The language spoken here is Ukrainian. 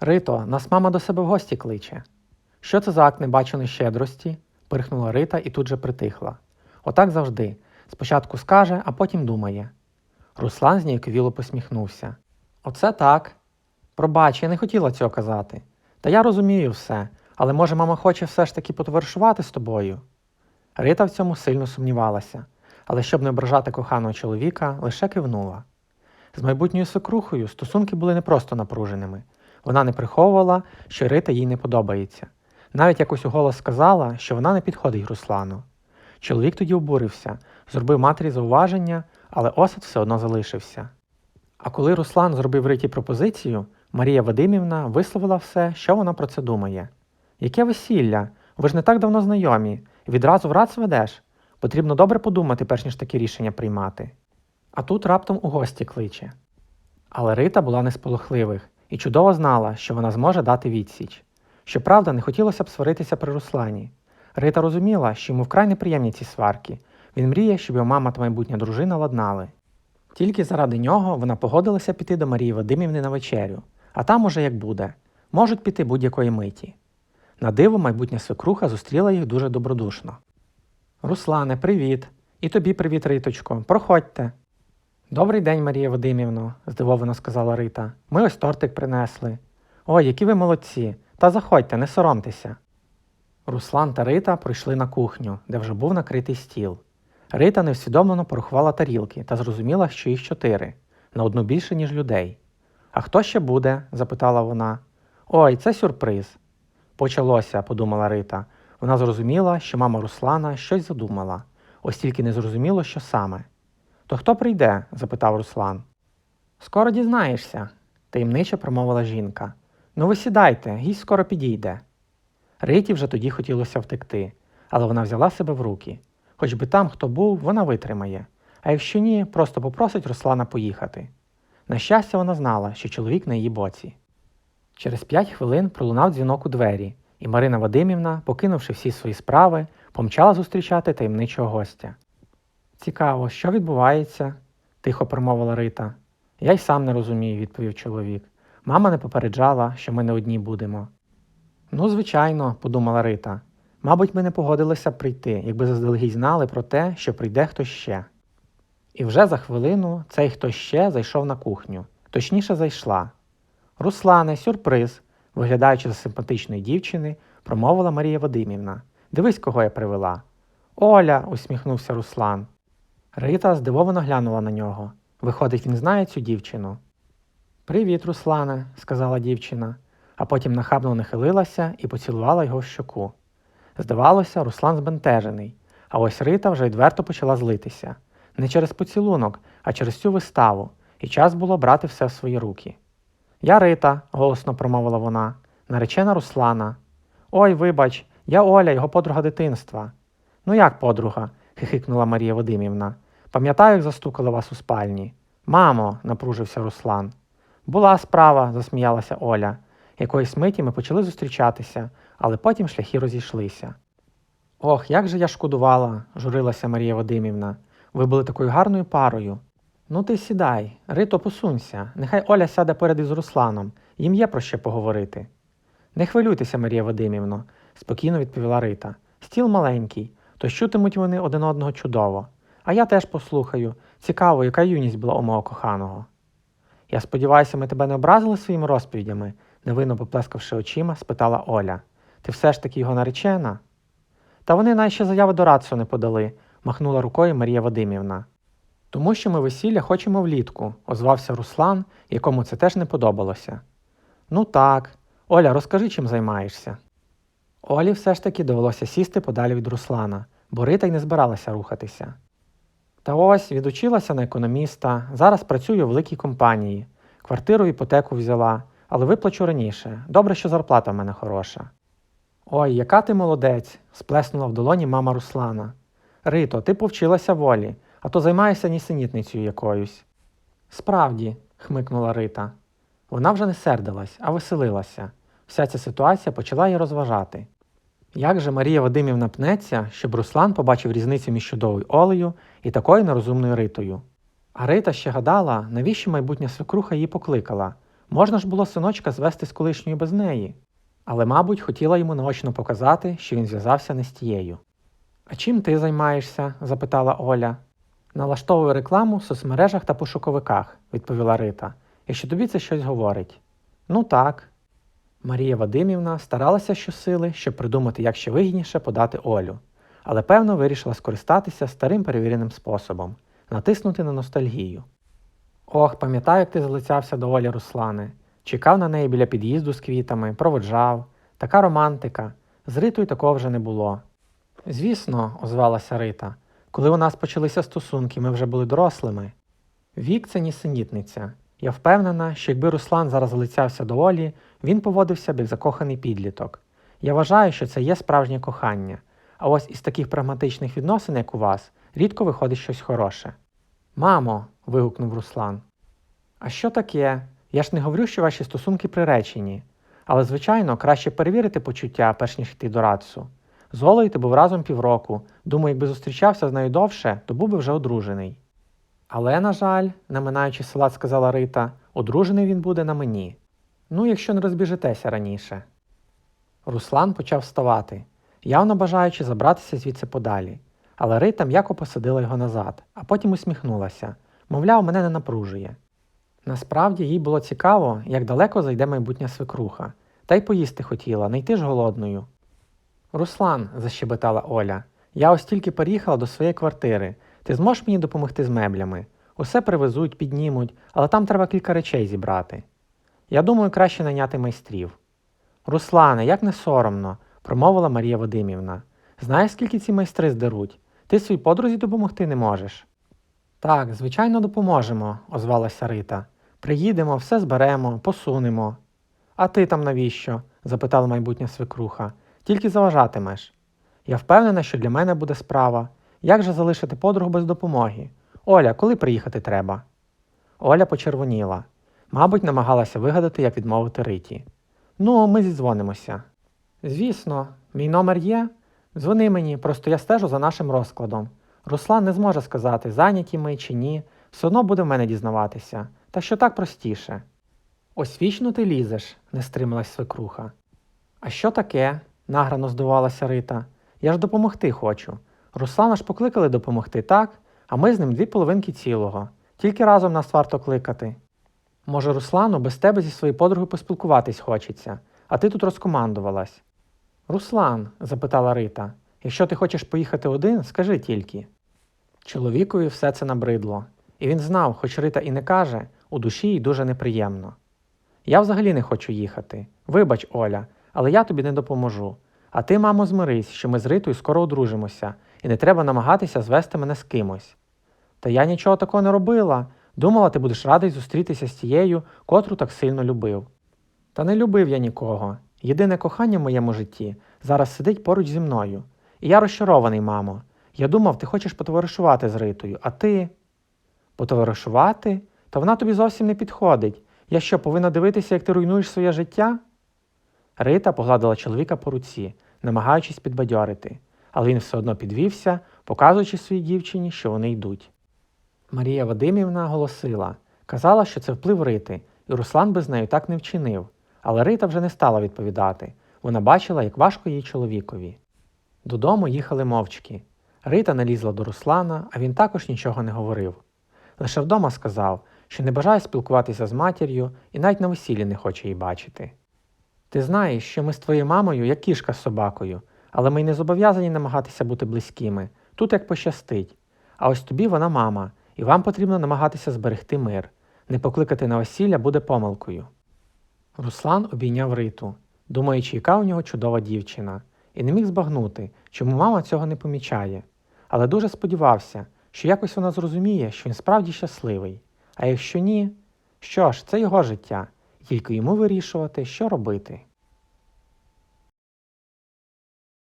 Рито, нас мама до себе в гості кличе. Що це за акт небаченої щедрості? пирхнула Рита і тут же притихла. Отак завжди. Спочатку скаже, а потім думає. Руслан зніяковіло посміхнувся. Оце так. Пробач, я не хотіла цього казати. Та я розумію все, але може мама хоче все ж таки потоваришувати з тобою? Рита в цьому сильно сумнівалася, але щоб не ображати коханого чоловіка, лише кивнула. З майбутньою свекрухою стосунки були не просто напруженими. Вона не приховувала, що Рита їй не подобається. Навіть якось уголос сказала, що вона не підходить Руслану. Чоловік тоді обурився, зробив матері зауваження, але осад все одно залишився. А коли Руслан зробив Риті пропозицію, Марія Вадимівна висловила все, що вона про це думає. Яке весілля? Ви ж не так давно знайомі. Відразу в рац ведеш. Потрібно добре подумати, перш ніж такі рішення приймати. А тут раптом у гості кличе. Але Рита була не з і чудово знала, що вона зможе дати відсіч. Щоправда, не хотілося б сваритися при Руслані. Рита розуміла, що йому вкрай неприємні ці сварки. Він мріє, щоб його мама та майбутня дружина ладнали. Тільки заради нього вона погодилася піти до Марії Вадимівни на вечерю, а там уже як буде, можуть піти будь-якої миті. На диво майбутня свекруха зустріла їх дуже добродушно. Руслане, привіт! І тобі привіт, Риточко. Проходьте. Добрий день, Марія Вадимівно, здивовано сказала Рита. Ми ось тортик принесли. Ой, які ви молодці! Та заходьте, не соромтеся. Руслан та Рита пройшли на кухню, де вже був накритий стіл. Рита неусвідомлено порахувала тарілки та зрозуміла, що їх чотири на одну більше, ніж людей. А хто ще буде? запитала вона. Ой, це сюрприз. Почалося, подумала Рита. Вона зрозуміла, що мама Руслана щось задумала, ось тільки не зрозуміло, що саме. То хто прийде? запитав Руслан. Скоро дізнаєшся, таємниче промовила жінка. Ну ви сідайте, гість скоро підійде. Риті вже тоді хотілося втекти, але вона взяла себе в руки. Хоч би там хто був, вона витримає, а якщо ні, просто попросить Руслана поїхати. На щастя, вона знала, що чоловік на її боці. Через п'ять хвилин пролунав дзвінок у двері, і Марина Вадимівна, покинувши всі свої справи, помчала зустрічати таємничого гостя. Цікаво, що відбувається? тихо промовила Рита. Я й сам не розумію, відповів чоловік. Мама не попереджала, що ми не одні будемо. Ну, звичайно, подумала Рита. Мабуть, ми не погодилися прийти, якби заздалегідь знали про те, що прийде хтось ще. І вже за хвилину цей хтось ще зайшов на кухню, точніше зайшла. Руслане, сюрприз, виглядаючи за симпатичної дівчини, промовила Марія Вадимівна. Дивись, кого я привела. Оля, усміхнувся Руслан. Рита здивовано глянула на нього. Виходить, він знає цю дівчину. Привіт, Руслане, сказала дівчина, а потім нахабно нахилилася і поцілувала його в щоку. Здавалося, Руслан збентежений, а ось Рита вже відверто почала злитися. Не через поцілунок, а через цю виставу, і час було брати все в свої руки. Я Рита, голосно промовила вона, наречена Руслана. Ой, вибач, я Оля, його подруга дитинства. Ну як подруга? хихикнула Марія Вадимівна. Пам'ятаю, як застукали вас у спальні. Мамо, напружився Руслан. Була справа, засміялася Оля. Якоїсь миті ми почали зустрічатися, але потім шляхи розійшлися. Ох, як же я шкодувала, журилася Марія Вадимівна. Ви були такою гарною парою. Ну ти сідай, Рито, посунься, нехай Оля сяде поряд із Русланом, їм є про що поговорити. Не хвилюйтеся, Марія Вадимівно, спокійно відповіла Рита. Стіл маленький, то чутимуть вони один одного чудово. А я теж послухаю. Цікаво, яка юність була у мого коханого. Я сподіваюся, ми тебе не образили своїми розповідями, невинно поплескавши очима, спитала Оля. Ти все ж таки його наречена? Та вони ще заяви до Рацу не подали, махнула рукою Марія Вадимівна. Тому що ми весілля хочемо влітку, озвався Руслан, якому це теж не подобалося. Ну так. Оля, розкажи, чим займаєшся. Олі все ж таки довелося сісти подалі від Руслана, бо Рита й не збиралася рухатися. Та ось відучилася на економіста, зараз працюю у великій компанії, квартиру іпотеку взяла, але виплачу раніше. Добре, що зарплата в мене хороша. Ой, яка ти молодець, сплеснула в долоні мама Руслана. Рито, ти повчилася волі, а то займаєшся нісенітницею якоюсь. Справді, хмикнула Рита. Вона вже не сердилась, а веселилася. Вся ця ситуація почала її розважати. Як же Марія Вадимівна пнеться, щоб Руслан побачив різницю між чудовою Олею і такою нерозумною Ритою? А Рита ще гадала, навіщо майбутня свекруха її покликала. Можна ж було синочка звести з колишньою без неї. Але, мабуть, хотіла йому наочно показати, що він зв'язався не з тією. А чим ти займаєшся? запитала Оля. Налаштовую рекламу в соцмережах та пошуковиках, відповіла Рита, якщо тобі це щось говорить. Ну так. Марія Вадимівна старалася щосили, щоб придумати, як ще вигідніше подати Олю, але певно вирішила скористатися старим перевіреним способом натиснути на ностальгію. Ох, пам'ятаю, як ти залицявся до Олі Руслани. Чекав на неї біля під'їзду з квітами, проводжав. Така романтика. З Ритою такого вже не було. Звісно, озвалася Рита. Коли у нас почалися стосунки, ми вже були дорослими. Вік це нісенітниця. Я впевнена, що якби Руслан зараз залицявся до Олі, він поводився б як закоханий підліток. Я вважаю, що це є справжнє кохання. А ось із таких прагматичних відносин, як у вас, рідко виходить щось хороше. Мамо. вигукнув Руслан. А що таке? Я ж не говорю, що ваші стосунки приречені. Але, звичайно, краще перевірити почуття, перш ніж йти до Рацу. З Олею ти був разом півроку. Думаю, якби зустрічався з нею довше, то був би вже одружений. Але, на жаль, наминаючи салат, сказала Рита, одружений він буде на мені. Ну, якщо не розбіжетеся раніше. Руслан почав вставати, явно бажаючи забратися звідси подалі. Але Рита м'яко посадила його назад, а потім усміхнулася, мовляв, мене не напружує. Насправді їй було цікаво, як далеко зайде майбутня свекруха, та й поїсти хотіла, не йти ж голодною. Руслан, защебетала Оля, я ось тільки переїхала до своєї квартири. Ти зможеш мені допомогти з меблями? Усе привезуть, піднімуть, але там треба кілька речей зібрати. Я думаю, краще найняти майстрів. Руслане, як не соромно, промовила Марія Вадимівна. Знаєш, скільки ці майстри здеруть? Ти своїй подрузі допомогти не можеш. Так, звичайно, допоможемо, озвалася Рита. Приїдемо, все зберемо, посунемо. А ти там навіщо? запитала майбутня свекруха. Тільки заважатимеш. Я впевнена, що для мене буде справа. Як же залишити подругу без допомоги? Оля, коли приїхати треба? Оля почервоніла. Мабуть, намагалася вигадати, як відмовити Риті. Ну, ми зідзвонимося. Звісно, мій номер є. Дзвони мені, просто я стежу за нашим розкладом. Руслан не зможе сказати, зайняті ми чи ні, все одно буде в мене дізнаватися, та що так простіше. Ось вічно ти лізеш, не стрималась свекруха. А що таке? награно здивувалася Рита. Я ж допомогти хочу. Руслана ж покликали допомогти, так? А ми з ним дві половинки цілого. Тільки разом нас варто кликати. Може, Руслану без тебе зі своєю подругою поспілкуватись хочеться, а ти тут розкомандувалась. Руслан, запитала Рита, якщо ти хочеш поїхати один, скажи тільки. Чоловікові все це набридло, і він знав, хоч Рита і не каже, у душі їй дуже неприємно. Я взагалі не хочу їхати. Вибач, Оля, але я тобі не допоможу. А ти, мамо, змирись, що ми з Ритою скоро одружимося, і не треба намагатися звести мене з кимось. Та я нічого такого не робила. Думала, ти будеш радий зустрітися з тією, котру так сильно любив. Та не любив я нікого. Єдине кохання в моєму житті зараз сидить поруч зі мною. І я розчарований, мамо. Я думав, ти хочеш потоваришувати з Ритою, а ти. Потоваришувати? Та вона тобі зовсім не підходить. Я що, повинна дивитися, як ти руйнуєш своє життя? Рита погладила чоловіка по руці, намагаючись підбадьорити, але він все одно підвівся, показуючи своїй дівчині, що вони йдуть. Марія Вадимівна голосила, казала, що це вплив Рити, і Руслан без неї так не вчинив, але Рита вже не стала відповідати. Вона бачила, як важко їй чоловікові. Додому їхали мовчки. Рита налізла до Руслана, а він також нічого не говорив. Лише вдома сказав, що не бажає спілкуватися з матір'ю і навіть на весіллі не хоче її бачити. Ти знаєш, що ми з твоєю мамою як кішка з собакою, але ми й не зобов'язані намагатися бути близькими, тут як пощастить. А ось тобі вона мама, і вам потрібно намагатися зберегти мир. Не покликати на весілля буде помилкою. Руслан обійняв Риту, думаючи, яка у нього чудова дівчина, і не міг збагнути, чому мама цього не помічає, але дуже сподівався, що якось вона зрозуміє, що він справді щасливий. А якщо ні, що ж, це його життя, тільки йому вирішувати, що робити.